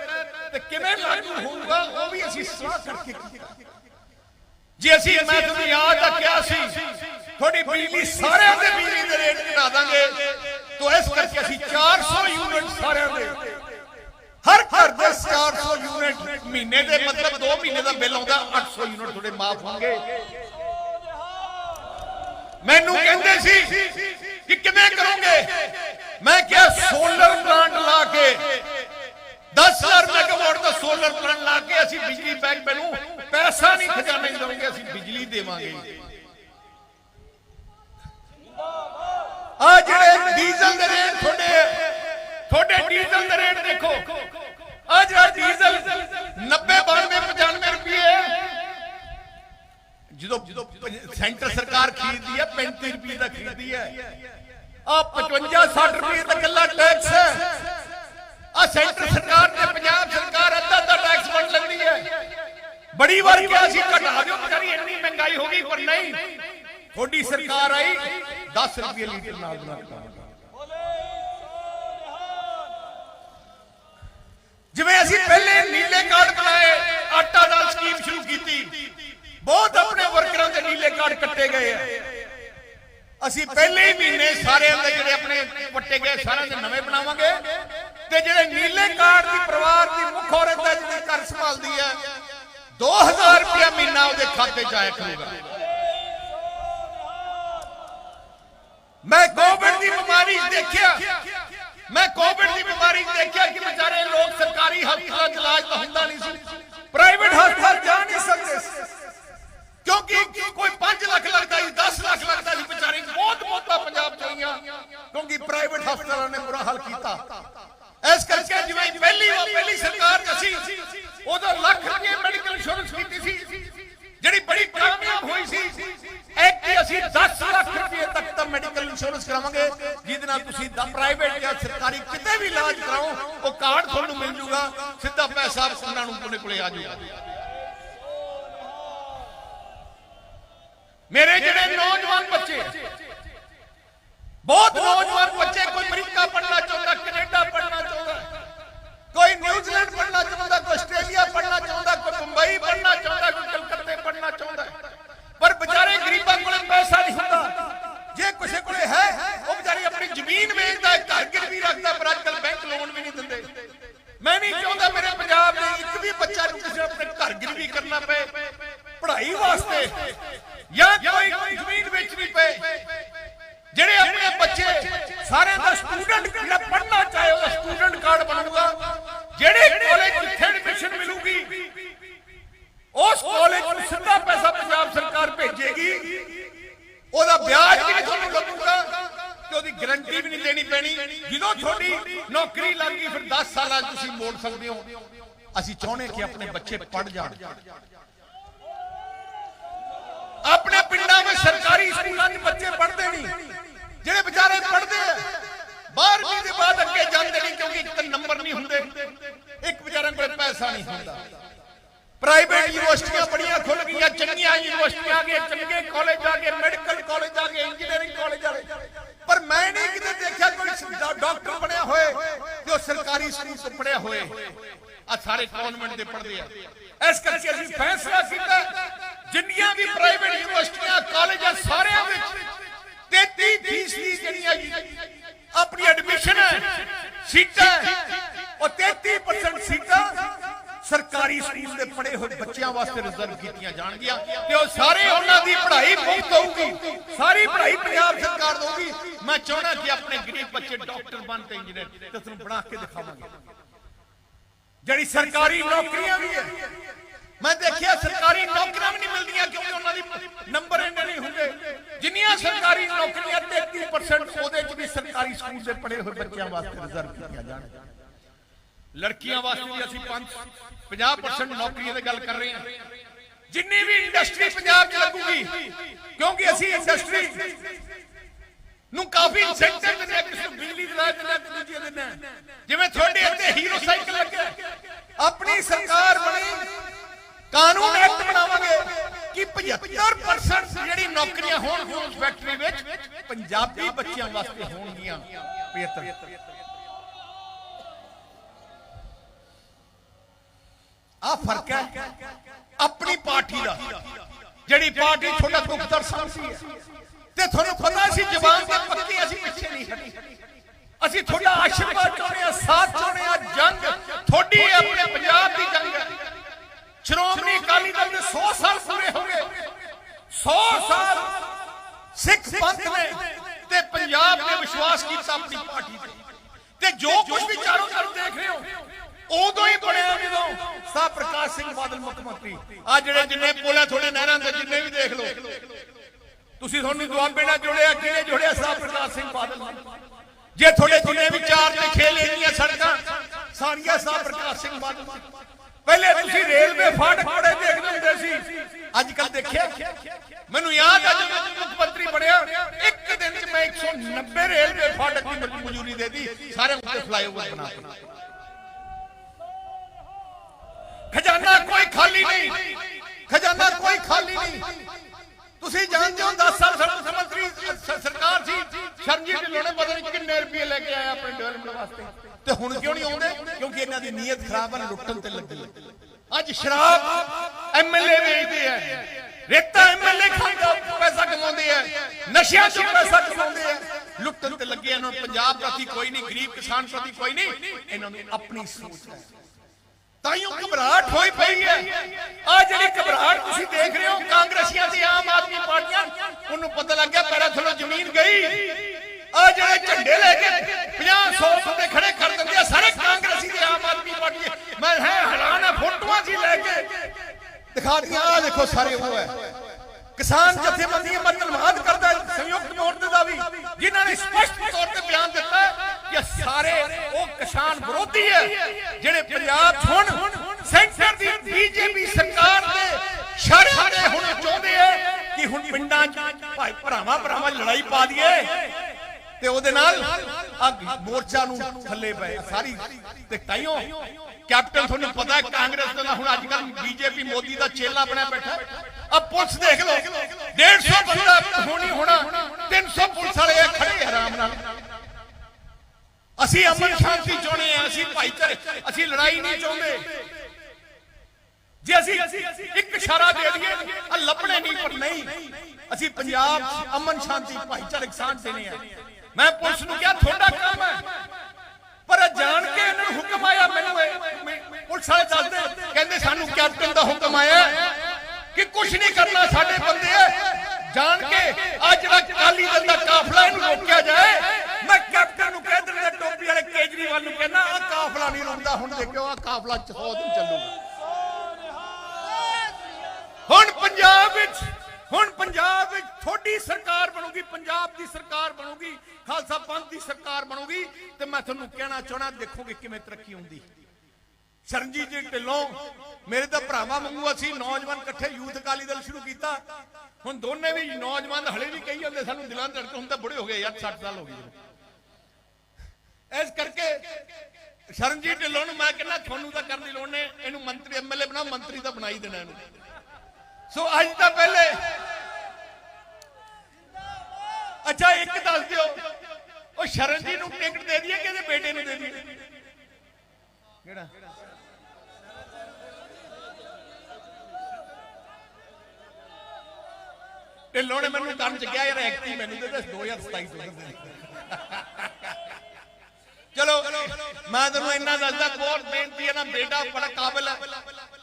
ਤੇ ਕਿਵੇਂ ਲਾਗੂ ਹੋਊਗਾ, ਉਹ ਵੀ ਅਸੀਂ ਸਲਾਹ ਕਰਕੇ ਕੀਤਾ। ਜੇ ਅਸੀਂ ਮੈਂ ਤੁਹਾਨੂੰ ਯਾਦ ਆ ਕਿਹਾ ਸੀ, ਤੁਹਾਡੀ ਬਿਜਲੀ ਸਾਰਿਆਂ ਦੇ ਬਿਜਲੀ ਦੇ ਰੇਟ ਘਟਾ ਦਾਂਗੇ, ਤਾਂ ਇਸ ਕਰਕੇ ਅਸੀਂ 400 ਯੂਨਿਟ ਸਾਰਿਆਂ ਦੇ। ਹਰ ਘਰ ਦੇ 400 ਯੂਨਿਟ ਮਹੀਨੇ ਦੇ, ਮਤਲਬ 2 ਮਹੀਨੇ ਦਾ ਬਿੱਲ ਆਉਂਦਾ 800 ਯੂਨਿਟ ਤੁਹਾਡੇ ਮਾਫ ਹੋਣਗੇ। ਮੈਨੂੰ ਕਹਿੰਦੇ ਸੀ ਕਿ ਕਿਵੇਂ ਕਰੋਗੇ? ਮੈਂ ਕਿਹਾ ਸੋਲਰ ਪਲਾਂਟ ਲਾ ਕੇ 10000 ਮੈਗਾਵਾਟ ਦਾ ਸੋਲਰ ਪਲਾਂਟ ਲਾ ਕੇ ਅਸੀਂ ਬਿਜਲੀ ਬੈਂਕ ਨੂੰ ਪੈਸਾ ਨਹੀਂ ਖਜ਼ਾਨੇ ਦੇਵਾਂਗੇ ਅਸੀਂ ਬਿਜਲੀ ਦੇਵਾਂਗੇ। ਆ ਜਿਹੜੇ ਡੀਜ਼ਲ ਦੇ ਰੇਟ ਤੁਹਾਡੇ ਤੁਹਾਡੇ ਡੀਜ਼ਲ ਦੇ ਰੇਟ ਦੇਖੋ। ਆ ਜਿਹੜਾ ਡੀਜ਼ਲ 90 92 95 ਰੁਪਏ ਜਦੋਂ ਸੈਂਟਰ ਸਰਕਾਰ ਖਰੀਦਦੀ ਹੈ 35 ਰੁਪਏ ਦਾ ਖਰੀਦਦੀ ਹੈ। ਆ 55 60 ਰੁਪਏ ਦਾ ਕੱਲਾ ਟੈਕਸ ਹੈ। ਆ ਸੈਂਟਰ ਸਰਕਾਰ ਤੇ ਪੰਜਾਬ ਸਰਕਾਰ ਅੱਧਾ ਅੱਧਾ ਟੈਕਸ ਵੰਡ ਲੈਂਦੀ ਹੈ। ਬੜੀ ਵਾਰ ਕਿਹਾ ਸੀ, ਘਟਾ ਦਿਓ ਵਿਚਾਰੀ ਇੰਨੀ ਮਹਿੰਗਾਈ ਹੋ ਗਈ, ਪਰ ਨਹੀਂ। ਤੁਹਾਡੀ ਸਰਕਾਰ ਆਈ 10 ਰੁਪਏ ਲੀਟਰ ਨਾਲ ਬਣਾਤਾ ਜਿਵੇਂ ਅਸੀਂ ਪਹਿਲੇ ਨੀਲੇ ਕਾਰਡ ਬਣਾਏ, ਆਟਾ ਦਾਲ ਸਕੀਮ ਸ਼ੁਰੂ ਕੀਤੀ। ਬਹੁਤ ਆਪਣੇ ਵਰਕਰਾਂ ਦੇ ਨੀਲੇ ਕਾਰਡ ਕੱਟੇ ਗਏ ਆ। ਅਸੀਂ ਪਹਿਲੇ ਹੀ ਮਹੀਨੇ ਸਾਰਿਆਂ ਦੇ ਜਿਹੜੇ ਆਪਣੇ ਵੱਟੇ ਗਏ, ਸਾਰਿਆਂ ਦੇ ਨਵੇਂ ਬਣਾਵਾਂਗੇ। ਤੇ ਜਿਹੜੇ ਨੀਲੇ ਕਾਰਡ ਦੀ ਪਰਿਵਾਰ ਦੀ ਮੁੱਖ ਔਰਤ ਹੈ ਜਿਹੜੀ ਘਰ ਸੰਭਾਲਦੀ ਹੈ 2000 ਰੁਪਏ ਮਹੀਨਾ ਉਹਦੇ ਖਾਤੇ 'ਚ ਆਇਆ ਕਰੂਗਾ। ਮੈਂ ਕੋਵਿਡ ਦੀ ਬਿਮਾਰੀ ਦੇਖਿਆ। ਮੈਂ ਕੋਵਿਡ ਦੀ ਬਿਮਾਰੀ 'ਚ ਦੇਖਿਆ ਕਿ ਵਿਚਾਰੇ ਲੋਕ ਸਰਕਾਰੀ ਹਸਪਤਾਲਾਂ 'ਚ ਇਲਾਜ ਤਾਂ ਹੁੰਦਾ ਨਹੀਂ ਸੀ ਪ੍ਰਾਈਵੇਟ ਹਸਪਤਾਲ ਜਾ ਨਹੀਂ ਸਕਦੇ ਸੀ। ਕਿਉਂਕਿ ਕੋਈ 5 ਲੱਖ ਲੱਗਦਾ ਸੀ 10 ਲੱਖ ਲੱਗਦਾ ਸੀ ਵਿਚਾਰੇ ਬਹੁਤ ਮੌਤਾਂ ਪੰਜਾਬ ਚ ਹੋਈਆਂ ਕਿਉਂਕਿ ਪ੍ਰਾਈਵੇਟ ਹਸਪਤਾਲਾਂ ਨੇ ਕੀਤਾ। ਇਸ ਕਰਕੇ ਜਿਵੇਂ ਪਹਿਲੀ ਵਾਰ ਪਹਿਲੀ ਸਰਕਾਰ ਅਸੀਂ ਉਦੋਂ ਲੱਖ ਰੁਪਏ ਮੈਡੀਕਲ ਇੰਸ਼ੋਰੈਂਸ ਕੀਤੀ ਸੀ, ਜਿਹੜੀ ਬੜੀ ਕਾਮਯਾਬ ਹੋਈ ਸੀ। ਇੱਕ ਹੀ ਅਸੀਂ 10 ਲੱਖ ਰੁਪਏ ਤੱਕ ਦਾ ਮੈਡੀਕਲ ਇੰਸ਼ੋਰੈਂਸ ਕਰਾਵਾਂਗੇ, ਜਿਹਦੇ ਨਾਲ ਤੁਸੀਂ ਦਾ ਪ੍ਰਾਈਵੇਟ ਜਾਂ ਸਰਕਾਰੀ ਕਿਤੇ ਵੀ ਇਲਾਜ ਕਰਾਓ, ਉਹ ਕਾਰਡ ਤੁਹਾਨੂੰ ਮਿਲ ਜੂਗਾ, ਸਿੱਧਾ ਪੈਸਾ ਉਹਨਾਂ ਨੂੰ ਕੋਲੇ ਕੋਲੇ ਆ ਜਾਊਗਾ ਮੇਰੇ ਵਿਆਜ ਵੀ ਨਹੀਂ ਤੁਹਾਨੂੰ ਲੱਗੂਗਾ ਤੇ ਉਹਦੀ ਗਾਰੰਟੀ ਵੀ ਨਹੀਂ ਦੇਣੀ ਪੈਣੀ। ਜਦੋਂ ਤੁਹਾਡੀ ਨੌਕਰੀ ਲੱਗ ਗਈ, ਫਿਰ 10 ਸਾਲਾਂ ਤੁਸੀਂ ਮੋੜ ਸਕਦੇ ਹੋ। ਅਸੀਂ ਚਾਹੁੰਦੇ ਕਿ ਆਪਣੇ ਬੱਚੇ ਪੜ ਜਾਣ। ਆਪਣੇ ਪਿੰਡਾਂ ਵਿੱਚ ਸਰਕਾਰੀ ਸਕੂਲਾਂ 'ਚ ਬੱਚੇ ਪੜ੍ਹਦੇ ਨਹੀਂ। ਜਿਹੜੇ ਵਿਚਾਰੇ ਪੜ੍ਹਦੇ ਆ 12ਵੀਂ ਦੇ ਬਾਅਦ ਅੱਗੇ ਜਾਂਦੇ ਨਹੀਂ ਕਿਉਂਕਿ ਇੱਕ ਨੰਬਰ ਨਹੀਂ ਹੁੰਦੇ। ਇੱਕ ਵਿਚਾਰਿਆਂ ਕੋਲ ਪੈਸਾ ਨਹੀਂ ਹੁੰਦਾ। ਪ੍ਰਾਈਵੇਟ ਯੂਨੀਵਰਸਿਟੀਆਂ ਬੜੀਆਂ ਖੁੱਲ ਗਈਆਂ, ਚੰਗੀਆਂ ਯੂਨੀਵਰਸਿਟੀਆਂ ਆ ਗਏ, ਚੰਗੇ ਕਾਲਜ ਆ ਗਏ ਮੈਡੀਕਲ ਕਾਲਜ ਆ ਗਏ ਇੰਜੀਨੀਅਰਿੰਗ ਕਾਲਜ ਆ ਗਏ। ਪਰ ਮੈਂ ਨਹੀਂ ਕਿਤੇ ਦੇਖਿਆ ਕੋਈ ਡਾਕਟਰ ਬਣਿਆ ਹੋਏ ਜੋ ਸਰਕਾਰੀ ਸਕੂਲ ਤੋਂ ਪੜਿਆ ਹੋਏ। ਆ ਸਾਰੇ ਕਨਵੈਂਟ ਦੇ ਪੜਦੇ ਆ। ਇਸ ਕਰਕੇ ਅਸੀਂ ਫੈਸਲਾ ਕੀਤਾ, ਜਿੰਨੀਆਂ ਵੀ ਪ੍ਰਾਈਵੇਟ ਯੂਨੀਵਰਸਿਟੀਆਂ ਕਾਲਜ ਆ ਸਾਰਿਆਂ ਵਿੱਚ 33 ਫੀਸਦੀ ਜਿਹੜੀਆਂ ਆਪਣੀ ਐਡਮਿਸ਼ਨ ਹੈ, ਸੀਟਾਂ ਉਹ 33% ਸੀਟਾਂ ਸਰਕਾਰੀ ਸਕੂਲ ਦੇ ਪੜ੍ਹੇ ਹੋਏ ਬੱਚਿਆਂ ਵਾਸਤੇ ਰਿਜ਼ਰਵ ਕੀਤੀਆਂ ਜਾਣਗੀਆਂ ਤੇ ਉਹ ਸਾਰੇ ਉਹਨਾਂ ਦੀ ਪੜ੍ਹਾਈ ਮੁਫਤ ਹੋਊਗੀ। ਸਾਰੀ ਪੜ੍ਹਾਈ ਪੰਜਾਬ ਸਰਕਾਰ ਦਊਗੀ। ਮੈਂ ਚਾਹਣਾ ਕਿ ਆਪਣੇ ਗਰੀਬ ਬੱਚੇ ਡਾਕਟਰ ਬਣ ਤੇ ਇੰਜੀਨੀਅਰ ਤੇ ਤੁਹਾਨੂੰ ਬਣਾ ਕੇ ਦਿਖਾਵਾਂਗੇ। ਜਿਹੜੀ ਸਰਕਾਰੀ ਨੌਕਰੀਆਂ ਵੀ ਹੈ। ਮੈਂ ਦੇਖਿਆ ਸਰਕਾਰੀ ਨੌਕਰੀਆਂ ਵੀ ਨਹੀਂ ਮਿਲਦੀਆਂ ਕਿਉਂਕਿ ਉਹਨਾਂ ਦੀ ਨੰਬਰ ਇੰਨੇ ਨਹੀਂ ਹੁੰਦੇ। ਜਿੰਨੀਆਂ ਸਰਕਾਰੀ ਨੌਕਰੀਆਂ 33% ਉਹਦੇ ਚ ਵੀ ਸਰਕਾਰੀ ਸਕੂਲ ਦੇ ਪੜ੍ਹੇ ਹੋਏ ਬੱਚਿਆਂ ਵਾਸਤੇ ਰਿਜ਼ਰਵ ਕੀਤੀਆਂ ਜਾਣਗੀਆਂ। ਲੜਕੀਆਂ ਵਾਸਤੇ ਵੀ ਅਸੀਂ 5 50% ਨੌਕਰੀਆਂ ਦੀ ਗੱਲ ਕਰ ਰਹੇ ਹਾਂ। ਜਿੰਨੀ ਵੀ ਇੰਡਸਟਰੀ ਪੰਜਾਬ 'ਚ ਲੱਗੂਗੀ ਕਿਉਂਕਿ ਅਸੀਂ ਇੰਡਸਟਰੀ ਨੂੰ ਕਾਫੀ ਇਨਸੈਂਟਿਵ ਦਿੰਦੇ ਹਾਂ ਕਿਸੇ ਨੂੰ ਬਿਜਲੀ ਦਿਲਾ ਦਿੰਦੇ ਤੇ ਦੂਜੇ ਦਿੰਦੇ ਹਾਂ। ਜਿਵੇਂ ਤੁਹਾਡੇ ਇੱਥੇ ਹੀਰੋ ਸਾਈਕਲ ਲੱਗਿਆ ਆਪਣੀ ਸਰਕਾਰ ਬਣੀ ਕਾਨੂੰਨ ਐਕਟ ਬਣਾਵਾਂਗੇ ਕਿ 75% ਜਿਹੜੀ ਨੌਕਰੀਆਂ ਹੋਣ ਫੈਕਟਰੀ ਵਿੱਚ ਪੰਜਾਬੀ ਬੱਚਿਆਂ ਵਾਸਤੇ ਹੋਣਗੀਆਂ 75 ਆ ਫ਼ਰਕ ਹੈ। ਆਪਣੀ ਪਾਰਟੀ ਦਾ, ਜਿਹੜੀ ਪਾਰਟੀ ਤੁਹਾਡਾ ਦੁਖਦਰ ਸਮਝੀ ਹੈ। ਤੇ ਤੁਹਾਨੂੰ ਪਤਾ ਸੀ ਜ਼ਬਾਨ ਤੇ ਪੱਕੀ, ਅਸੀਂ ਪਿੱਛੇ ਨਹੀਂ ਹਟੀ। ਅਸੀਂ ਤੁਹਾਡਾ ਆਸ਼ੀਰਵਾਦ ਚਾਹੁੰਦੇ ਆ ਸਾਥ ਚਾਹੁੰਦੇ ਆ ਜੰਗ। ਤੁਹਾਡੀ ਆਪਣੇ ਪੰਜਾਬ ਦੀ ਜੰਗ ਹੈ। ਸ਼੍ਰੋਮਣੀ ਅਕਾਲੀ ਦਲ ਦੇ 100 ਸਾਲ ਪੂਰੇ ਹੋ ਗਏ। 100 ਸਾਲ ਸਿੱਖ ਪੰਥ ਨੇ ਤੇ ਪੰਜਾਬ ਨੇ ਵਿਸ਼ਵਾਸ ਕੀਤਾ ਆਪਣੀ ਪਾਰਟੀ ਤੇ। ਤੇ ਜੋ ਕੁਝ ਵੀ ਚਾਰੋਂ ਤਰਫ ਦੇਖ ਰਹੇ ਹੋ ਉਦੋਂ ਹੀ ਬਣਿਆ ਜਦੋਂ ਸਾਹ ਪ੍ਰਕਾਸ਼ ਸਿੰਘ ਬਾਦਲ ਮੁੱਖ ਮੰਤਰੀ। ਆ ਜਿਹੜੇ ਜਿੰਨੇ ਪੋਲਾ ਥੋੜੇ ਨਹਿਰਾਂ ਦੇ, ਜਿੰਨੇ ਵੀ ਦੇਖ ਲਓ। ਤੁਸੀਂ ਤੁਹਾਨੂੰ ਦੁਆਬੇ ਨਾਲ ਜੁੜਿਆ, ਕਿਹਨੇ ਜੁੜਿਆ ਸਾਹ ਪ੍ਰਕਾਸ਼ ਸਿੰਘ ਬਾਦਲ ਜੇ ਤੁਹਾਡੇ ਜਿੰਨੇ ਵੀ ਚਾਰ ਤੇ ਖੇਲ ਏਰੀਆਂ ਸੜਕਾਂ, ਸਾਰੀਆਂ ਸਾਹ ਪ੍ਰਕਾਸ਼ ਸਿੰਘ ਬਾਦਲ ਪਹਿਲੇ ਤੁਸੀਂ ਰੇਲਵੇ ਫਾਟਕ ਬੜੇ ਦੇਖਦੇ ਹੁੰਦੇ ਸੀ। ਅੱਜ ਕੱਲ ਦੇਖਿਆ। ਮੈਨੂੰ ਯਾਦ ਆ ਜਦੋਂ ਮੈਂ ਮੁੱਖ ਮੰਤਰੀ ਬਣਿਆ, ਇੱਕ ਦਿਨ ਚ ਮੈਂ 190 ਰੇਲਵੇ ਫਾਟਕ ਦੀ ਮਨਜ਼ੂਰੀ ਦੇ ਦਿੱਤੀ। ਸਾਰੇ ਉੱਤੇ ਫਲਾਈਓਵਰ ਬਣਾ ਦਿੱਤੇ। ਖਜ਼ਾਨਾ ਕੋਈ ਖਾਲੀ ਨਹੀਂ। ਖਜ਼ਾਨਾ ਕੋਈ ਖਾਲੀ ਨਹੀਂ। ਤੁਸੀਂ ਜਾਣਦੇ ਹੋ 10 ਸਾਲ ਸਾਡਾ ਮੁੱਖ ਮੰਤਰੀ ਸਰਕਾਰ ਸੀ। ਸ਼ਰਨਜੀਤ ਢਿੱਲੋਂ ਨੇ ਪਤਾ ਨਹੀਂ ਕਿੰਨੇ ਰੁਪਏ ਲੈ ਕੇ ਆਇਆ ਆਪਣੇ ਡਿਵੈਲਪਮੈਂਟ ਵਾਸਤੇ। ਤੇ ਹੁਣ ਕਿਉਂ ਨਹੀਂ ਆਉਂਦੇ? ਕਿਉਂਕਿ ਇਹਨਾਂ ਦੀ ਨੀਅਤ ਖਰਾਬ ਹੈ ਲੁੱਟਣ ਤੇ ਲੱਗੀ ਅੱਜ ਸ਼ਰਾਬ ਐਮਐਲਏ ਵੇਚਦੇ ਆ। ਰੇਤਾ ਐਮਐਲਏ ਖਾਂਦਾ, ਪੈਸਾ ਕਮਾਉਂਦੇ ਆ। ਨਸ਼ਿਆਂ ਤੋਂ ਪੈਸਾ ਕਮਾਉਂਦੇ ਆ। ਲੁੱਟਣ ਤੇ ਲੱਗੇ ਇਹਨਾਂ ਨੂੰ ਪੰਜਾਬ ਪ੍ਰਤੀ ਕੋਈ ਨਹੀਂ, ਗਰੀਬ ਕਿਸਾਨ ਪ੍ਰਤੀ ਕੋਈ ਨਹੀਂ। ਇਹਨਾਂ ਨੂੰ ਆਪਣੀ ਸੋਚ ਹੈ। ਤਾਈਓ ਘਬਰਾਹਟ ਹੋਈ ਪਈ ਹੈ। ਆ ਜਿਹੜੀ ਘਬਰਾਹਟ ਤੁਸੀਂ ਦੇਖ ਰਹੇ ਹੋ, ਕਾਂਗਰਸੀਆਂ ਤੇ ਆਮ ਆਦਮੀ ਪਾਰਟੀਆਂ, ਉਹਨੂੰ ਪਤਾ ਲੱਗ ਗਿਆ ਪੈਰਾਂ ਥੱਲੋਂ ਜ਼ਮੀਨ ਗਈ। ਆ ਜਿਹੜੇ ਝੰਡੇ ਲੈ ਕੇ 50 100 ਬੰਦੇ ਖੜੇ ਕਰ ਦਿੰਦੇ ਆ, ਸਾਰੇ ਕਾਂਗਰਸੀ ਤੇ ਆਮ ਆਦਮੀ ਪਾਰਟੀ। ਮੈਂ ਹੈ ਹੈਰਾਨ ਆ, ਫੋਟੋਆਂ ਜੀ ਲੈ ਕੇ। ਦਿਖਾ ਆ ਦੇਖੋ ਸਾਰੇ ਉਹ ਹੈ। ਕਿਸਾਨ ਜਥੇਬੰਦੀਆਂ ਮੈਂ ਕਰਦਾ ਸੰਯੁਕਤ ਮੋਰਚੇ ਦਾ ਵੀ, ਜਿਨ੍ਹਾਂ ਨੇ ਸਪਸ਼ਟ ਤੌਰ ਤੇ ਬਿਆਨ ਦਿੱਤਾ ਕਿ ਸਾਰੇ ਉਹ ਕਿਸਾਨ ਵਿਰੋਧੀ ਹੈ ਜਿਹੜੇ ਪੰਜਾਬ ਹੁਣ ਸੈਂਟਰ ਦੀ ਬੀਜੇਪੀ ਸਰਕਾਰ ਦੇ ਸ਼ਰਹਾਰੇ ਹੁਣ ਚਾਹੁੰਦੇ ਆ ਕਿ ਹੁਣ ਪਿੰਡਾਂ 'ਚ ਭਾਈ ਭਰਾਵਾਂ ਭਰਾਵਾਂ ਲੜਾਈ ਪਾ ਦਈਏ ਤੇ ਉਹਦੇ ਨਾਲ ਆ ਮੋਰਚਾ ਨੂੰ ਥੱਲੇ ਪਏ ਸਾਰੀ ਤੇ ਤਾਈਓ, ਕੈਪਟਨ ਤੁਹਾਨੂੰ ਪਤਾ ਹੈ, ਕਾਂਗਰਸ ਦਾ ਹੁਣ ਅੱਜ ਕੱਲ ਬੀਜੇਪੀ ਮੋਦੀ ਦਾ ਚੇਲਾ ਬਣਿਆ ਬੈਠਾ। ਆ ਪੁਲਿਸ ਦੇਖ ਲਓ 150 ਬੰਦਾ ਹੋਣੀ ਹੋਣਾ 300 ਪੁਲਿਸ ਵਾਲੇ ਖੜੇ ਅਸੀਂ ਅਮਨ ਸ਼ਾਂਤੀ ਚਾਹੁੰਦੇ ਆ ਅਸੀਂ ਭਾਈਚਾਰੇ ਅਸੀਂ ਲੜਾਈ ਨਹੀਂ ਚਾਹੁੰਦੇ। ਜੇ ਅਸੀਂ ਇੱਕ ਇਸ਼ਾਰਾ ਦੇ ਦਈਏ ਆ ਲੱਭਣੇ ਨਹੀਂ, ਪਰ ਨਹੀਂ। ਅਸੀਂ ਪੰਜਾਬ ਅਮਨ ਸ਼ਾਂਤੀ ਭਾਈਚਾਰਕ ਸਾਂਝ ਦੇਣੇ ਆ। ਮੈਂ ਪੁਲਿਸ ਨੂੰ ਕਿਹਾ, ਤੁਹਾਡਾ ਕੰਮ ਹੈ। ਪਰ ਜਾਣ ਕੇ ਇਹਨਾਂ ਨੂੰ ਹੁਕਮ ਆਇਆ ਮੈਨੂੰ ਪੁਲਿਸ ਵਾਲੇ ਦੱਸਦੇ, ਕਹਿੰਦੇ ਸਾਨੂੰ ਕੈਪਟਨ ਦਾ ਹੁਕਮ ਆਇਆ ਕਿ ਕੁਝ ਨਹੀਂ ਕਰਨਾ ਸਾਡੇ ਬੰਦੇ ਜਾਣ ਕੇ ਅੱਜ ਜਿਹੜਾ ਕਾਲੀ ਦਲ ਦਾ ਕਾਫਲਾ ਇਹਨੂੰ ਰੋਕਿਆ ਜਾਏ, ਮੈਂ ਕੈਪਟਨ ਨੂੰ ਕਹਿ ਦਿੰਦਾ ਟੋਪੀ ਵਾਲੇ ਕੇਜਰੀਵਾਲ ਨੂੰ ਕਹਿੰਦਾ ਆ ਕਾਫਲਾ ਨਹੀਂ ਰੁਕਦਾ ਹੁਣ ਦੇਖਿਓ ਆ ਕਾਫਲਾ 100 ਦਿਨ ਚੱਲੂਗਾ। ਹੁਣ ਪੰਜਾਬ ਵਿੱਚ, ਹੁਣ ਪੰਜਾਬ ਵਿੱਚ ਥੋੜੀ ਸਰਕਾਰ ਬਣੂਗੀ, ਪੰਜਾਬ ਦੀ ਸਰਕਾਰ ਬਣੂਗੀ, ਖਾਲਸਾ ਪੰਥ ਦੀ ਸਰਕਾਰ ਬਣੂਗੀ, ਤੇ ਮੈਂ ਤੁਹਾਨੂੰ ਕਹਿਣਾ ਚਾਹਣਾ ਦੇਖੋਗੇ ਕਿਵੇਂ ਤਰੱਕੀ ਹੁੰਦੀ। ਸ਼ਰਨਜੀਤ ਜੀ ਢਿੱਲੋਂ, ਮੇਰੇ ਤਾਂ ਭਰਾਵਾਂ ਵਾਂਗੂ ਅਸੀਂ ਨੌਜਵਾਨ ਇਕੱਠੇ ਯੂਥ ਅਕਾਲੀ ਦਲ ਸ਼ੁਰੂ ਕੀਤਾ। ਹੁਣ ਦੋਨੇ ਵੀ ਨੌਜਵਾਨ ਹਲੇ ਵੀ ਕਹੀ ਜਾਂਦੇ, ਸਾਨੂੰ ਦਿਲਾਂ ਦੇ ਹੁਣ ਤਾਂ ਬੁੜੇ ਹੋ ਗਏ ਯਾਰ 60 ਸਾਲ ਹੋ ਗਏ। ਇਸ ਕਰਕੇ ਸ਼ਰਨਜੀਤ ਢਿੱਲੋਂ ਨੂੰ ਮੈਂ ਕਹਿੰਦਾ, ਤੁਹਾਨੂੰ ਤਾਂ ਕਰਨ ਦੀ ਲੋੜ ਨਹੀਂ, ਇਹਨੂੰ ਮੰਤਰੀ ਐਮਐਲਏ ਬਣਾ ਮੰਤਰੀ ਤਾਂ ਬਣਾ ਦੇਣਾ ਇਹਨੂੰ। ਸੋ ਅੱਜ ਤਾਂ ਪਹਿਲੇ ਅੱਛਾ, ਇੱਕ ਦੱਸ ਦਿਓ, ਉਹ ਸ਼ਰਨਜੀਤ ਨੂੰ ਟਿਕਟ ਦੇ ਦਈਏ ਕਿ ਇਹਦੇ ਬੇਟੇ ਨੂੰ ਦੇ ਦਈਏ? ਕਿਹੜਾ? ਢਿੱਲੋਂ ਨੇ ਮੈਨੂੰ ਕੰਮ ਚ ਕਿਹਾ, ਯਾਰ ਐਕਟਿੰਗ ਮੈਨੂੰ ਦੇ ਦੇ 2027 ਤੋਂ ਦੇ। ਮੈਂ ਤੁਹਾਨੂੰ ਇੰਨਾ ਦੱਸਦਾ, ਬਹੁਤ ਬੇਨਤੀ ਹੈ ਨਾ, ਬੇਟਾ ਬੜਾ ਕਾਬਿਲ ਹੈ।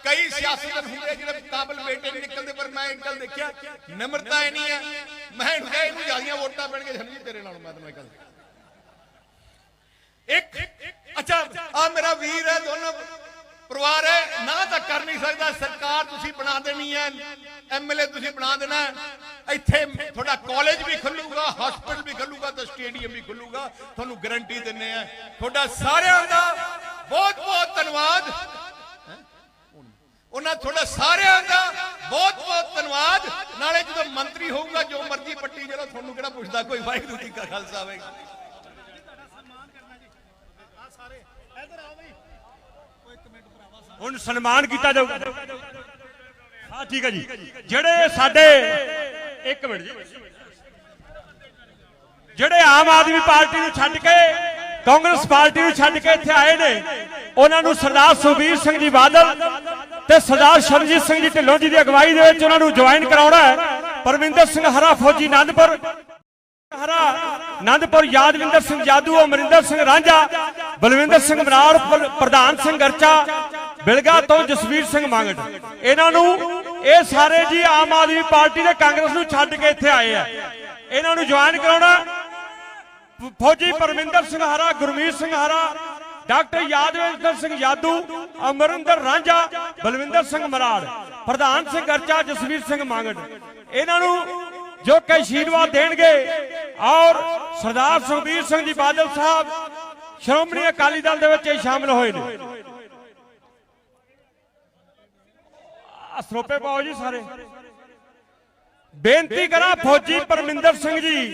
ਕਈ ਸਿਆਸਤਦਾਨ ਹੁੰਦੇ ਜਿਹੜੇ ਕਾਬਿਲ ਬੇਟੇ ਨਹੀਂ ਨਿਕਲਦੇ, ਪਰ ਮੈਂ ਇੱਕ ਗੱਲ ਦੇਖਿਆ, ਨਿਮਰਤਾ ਇਹ ਨਹੀਂ ਹੈ। ਮੈਂ ਕਿਹਾ, ਇਹਨੂੰ ਜਿਆਦੀਆਂ ਵੋਟਾਂ ਪੈਣਗੇ ਸਮਝੀ ਤੇਰੇ ਨਾਲ ਮੈਂ ਤੁਹਾਨੂੰ ਇੱਕ ਗੱਲ ਇੱਕ, ਅੱਛਾ ਆ ਮੇਰਾ ਵੀਰ ਹੈ, ਦੋਨੋਂ ਪਰਿਵਾਰ ਹੈ, ਨਾ ਤਾਂ ਕਰ ਨਹੀਂ ਸਕਦਾ, ਸਰਕਾਰ ਤੁਸੀਂ ਬਣਾ ਦੇਣੀ ਹੈ ਐਮਐਲਏ ਤੁਸੀਂ ਬਣਾ ਦੇਣਾ ਇੱਥੇ ਤੁਹਾਡਾ ਕਾਲਜ ਵੀ ਖੁੱਲੂਗਾ ਹਸਪੀਟਲ ਵੀ ਖੁੱਲੂਗਾ, ਤੇ ਸਟੇਡੀਅਮ ਵੀ ਖੁੱਲੂਗਾ। ਤੁਹਾਨੂੰ ਗਾਰੰਟੀ ਦਿੰਨੇ ਆ। ਤੁਹਾਡਾ ਸਾਰਿਆਂ ਦਾ ਬਹੁਤ ਬਹੁਤ ਧੰਨਵਾਦ। ਉਹਨਾਂ ਤੁਹਾਡਾ ਸਾਰਿਆਂ ਦਾ ਬਹੁਤ ਬਹੁਤ ਧੰਨਵਾਦ। ਨਾਲੇ ਜਦੋਂ ਮੰਤਰੀ ਹੋਊਗਾ, ਜੋ ਮਰਜ਼ੀ ਪੱਟੀ ਜਿਹੜਾ ਤੁਹਾਨੂੰ ਕਿਹੜਾ ਪੁੱਛਦਾ, ਕੋਈ ਵਾਹਿਗੁਰੂ ਜੀ ਕਾ ਖਾਲਸਾ ਵਾਹਿਗੁਰੂ ਹੁਣ ਸਨਮਾਨ ਕੀਤਾ ਜਾਊਗਾ। ਹਾਂ, ਠੀਕ ਹੈ ਜੀ। ਜਿਹੜੇ ਸਾਡੇ ਇੱਕ ਮਿੰਟ ਜੀ। ਜਿਹੜੇ ਆਮ ਆਦਮੀ ਪਾਰਟੀ ਨੂੰ ਛੱਡ ਕੇ, ਕਾਂਗਰਸ ਪਾਰਟੀ ਨੂੰ ਛੱਡ ਕੇ ਇੱਥੇ ਆਏ ਨੇ, ਉਹਨਾਂ ਨੂੰ ਸਰਦਾਰ ਸੁਖਬੀਰ ਸਿੰਘ ਜੀ ਬਾਦਲ ਤੇ ਸਰਦਾਰ ਸ਼ਰਨਜੀਤ ਸਿੰਘ ਜੀ ਢਿੱਲੋਂ ਜੀ ਦੀ ਅਗਵਾਈ ਦੇ ਵਿੱਚ ਉਹਨਾਂ ਨੂੰ ਜੁਆਇਨ ਕਰਾਉਣਾ ਹੈ। ਪਰਮਿੰਦਰ ਸਿੰਘ ਹਰਾ ਫੌਜੀ ਆਨੰਦਪੁਰ, ਹਰਾ ਆਨੰਦਪੁਰ, ਯਾਦਵਿੰਦਰ ਸਿੰਘ ਜਾਦੂ, ਅਮਰਿੰਦਰ ਸਿੰਘ ਰਾਂਝਾ, ਬਲਵਿੰਦਰ ਸਿੰਘ ਮਰਾੜ ਪ੍ਰਧਾਨ ਸਿੰਘ ਗਰਚਾ, ਬਿਲਗਾ ਤੋਂ ਜਸਵੀਰ ਸਿੰਘ ਮੰਗਟ। ਇਹਨਾਂ ਨੂੰ ਇਹ ਸਾਰੇ ਜੀ ਆਮ ਆਦਮੀ ਪਾਰਟੀ ਦੇ ਕਾਂਗਰਸ ਨੂੰ ਛੱਡ ਕੇ ਇੱਥੇ ਆਏ ਆ। ਇਹਨਾਂ ਨੂੰ ਜੁਆਇਨ ਕਰਾਉਣਾ। ਫੌਜੀ ਪਰਮਿੰਦਰ ਸਿੰਘ ਹਰਾ ਗੁਰਮੀਤ ਸਿੰਘ ਹਰਾ ਡਾਕਟਰ ਯਾਦਵਿੰਦਰ ਸਿੰਘ ਯਾਦੂ, ਅਮਰਿੰਦਰ ਰਾਂਝਾ, ਬਲਵਿੰਦਰ ਸਿੰਘ ਮਰਾੜ, ਪ੍ਰਧਾਨ ਸਿੰਘ ਅਰਚਾ, ਜਸਵੀਰ ਸਿੰਘ ਮੰਗਟ ਇਹਨਾਂ ਨੂੰ ਜੋ ਕਿ ਆਸ਼ੀਰਵਾਦ ਦੇਣਗੇ, ਔਰ ਸਰਦਾਰ ਸੁਖਬੀਰ ਸਿੰਘ ਜੀ ਬਾਦਲ ਸਾਹਿਬ, ਸ਼੍ਰੋਮਣੀ ਅਕਾਲੀ ਦਲ ਦੇ ਵਿੱਚ ਇਹ ਸ਼ਾਮਲ ਹੋਏ ਨੇ। ਆਹ ਸਰੋਪੇ ਪਾਓ ਜੀ ਸਾਰੇ। ਬੇਨਤੀ ਕਰਾਂ ਫੌਜੀ ਪਰਮਿੰਦਰ ਸਿੰਘ ਜੀ।